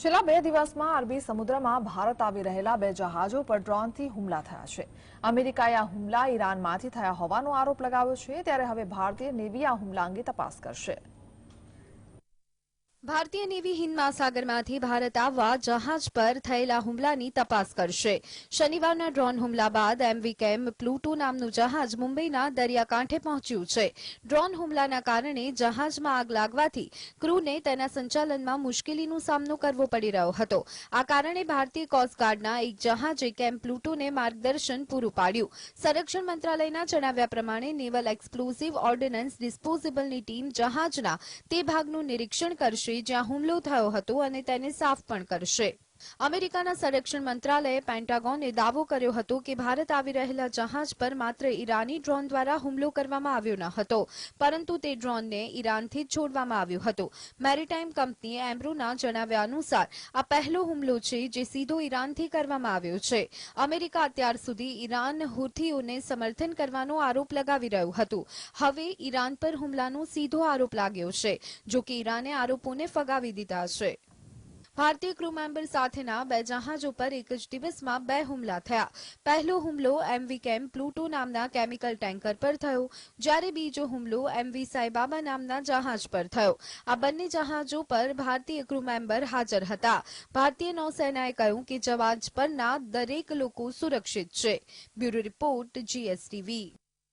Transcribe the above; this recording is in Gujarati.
છેલ્લા બે દિવસમાં અરબી સમુદ્રમાં ભારત આવી રહેલા બે જહાજો પર ડ્રોનથી હુમલા થયા છે. અમેરિકાએ આ હુમલા ઈરાનમાંથી થયા હોવાનો આરોપ લગાવ્યો છે, ત્યારે હવે ભારતીય નેવી આ હુમલા અંગે તપાસ કરશે. ભારતીય નેવી હિન્દ મહાસાગરમાંથી ભારત આવવા જહાજ પર થયેલા હુમલાની તપાસ કરશે. શનિવારના ડ્રોન હુમલા બાદ એમવી કેમ પ્લુટો નામનું જહાજ મુંબઈના દરિયાકાંઠે પહોંચ્યું છે. ડ્રોન હુમલાના કારણે જહાજમાં આગ લાગવાથી ક્રૂને તેના સંચાલનમાં મુશ્કેલીનો સામનો કરવો પડી રહ્યો હતો. આ કારણે ભારતીય કોસ્ટગાર્ડના એક જહાજે કેમ પ્લુટોને માર્ગદર્શન પૂરું પાડ્યું. સંરક્ષણ મંત્રાલયના જણાવ્યા પ્રમાણે નેવલ એક્સપ્લોઝિવ ઓર્ડિનન્સ ડિસ્પોઝેબલની ટીમ જહાજના તે ભાગનું નિરીક્ષણ કરશે. જ્યાં હુમલો થયો હતો અને તેને સાફ પણ કરશે. અમેરિકાના સંરક્ષણ મંત્રાલયે પેન્ટાગોને દાવો કર્યો હતો કે ભારત આવી રહેલા જહાજ પર માત્ર ઈરાની ડ્રોન દ્વારા હુમલો કરવામાં આવ્યો ન હતો, પરંતુ તે ડ્રોનને ઈરાનથી જ છોડવામાં આવ્યું હતું. મેરીટાઈમ કંપની એમ્બ્રોના જણાવ્યા અનુસાર, આ પહેલો હુમલો છે જે સીધો ઈરાનથી કરવામાં આવ્યો છે. અમેરિકા અત્યાર સુધી ઈરાન હુથીઓને સમર્થન કરવાનો આરોપ લગાવી રહ્યું હતું. હવે ઈરાન પર હુમલાનો સીધો આરોપ લાગ્યો છે જો કે ઈરાને આરોપોને ફગાવી દીધા છે. ભારતીય ક્રૂ મેમ્બર સાથેના બે જહાજો પર એક જ દિવસમાં બે હુમલા થયા. પહેલો હુમલો એમવી કેમ પ્લુટો નામના કેમિકલ ટેન્કર પર થયો, જ્યારે બીજો હુમલો એમવી સાઈબાબા નામના જહાજ પર થયો. આ બંને જહાજો પર ભારતીય ક્રૂ મેમ્બર હાજર હતા. ભારતીય નૌસેનાએ કહ્યું કે જહાજ પરના દરેક લોકો સુરક્ષિત છે. Bureau report GSTV